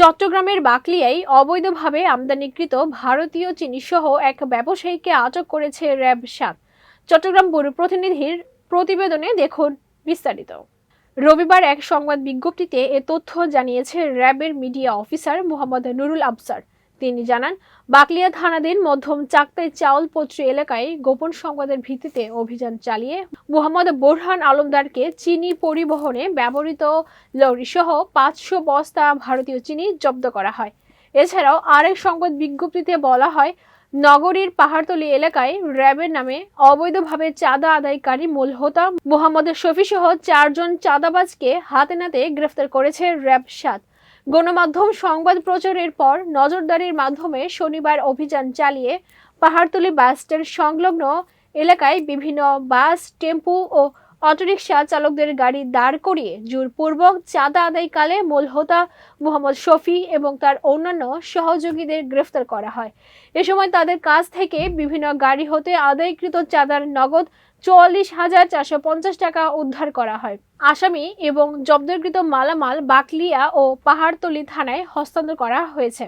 চট্টগ্রামের বাকলিয়ায় অবৈধভাবে আমদানিকৃত ভারতীয় চিনি সহ এক ব্যবসায়ীকে আটক করেছে র্যাব সাত। চট্টগ্রাম ব্যুরো প্রতিনিধির প্রতিবেদনে দেখুন বিস্তারিত। রবিবার এক সংবাদ বিজ্ঞপ্তিতে এ তথ্য জানিয়েছে র্যাবের মিডিয়া অফিসার মোহাম্মদ নুরুল আবসার। তিনি জানান, বাকলিয়া থানাধীন মধ্যম চাকতাই চাউলপত্রী এলাকায় গোপন সংবাদের ভিত্তিতে অভিযান চালিয়ে মোহাম্মদ বোরহান আলমদারকে চিনি পরিবহনে ব্যবহৃত লরি সহ পাঁচশো বস্তা ভারতীয় চিনি জব্দ করা হয়। এছাড়াও আরেক সংবাদ বিজ্ঞপ্তিতে বলা হয়, নগরীর পাহাড়তলি এলাকায় র্যাবের নামে অবৈধভাবে চাঁদা আদায়কারী মূল হোতা মোহাম্মদ শফি সহ চারজন চাঁদাবাজকে হাতে নাতে গ্রেফতার করেছে র্যাব সাত। গণমাধ্যম সংবাদ প্রচারের পর নজরদারির মাধ্যমে শনিবার অভিযান চালিয়ে পাহাড়তলি বাস স্ট্যান্ড সংলগ্ন এলাকায় বিভিন্ন বাস, টেম্পু ও অটোরিকশা চালকদের গাড়ি দাঁড় করিয়ে জোরপূর্বক চাঁদা আদায়কালে মূল হোতা মোহাম্মদ শফি এবং তার অন্যান্য সহযোগীদের গ্রেফতার করা হয়। এ সময় তাদের কাছ থেকে বিভিন্ন গাড়ি হতে আদায়কৃত চাঁদার নগদ চুয়াল্লিশ হাজার চারশো পঞ্চাশ টাকা উদ্ধার করা হয়। আসামি এবং জব্দকৃত মালামাল বাকলিয়া ও পাহাড়তলি থানায় হস্তান্তর করা হয়েছে।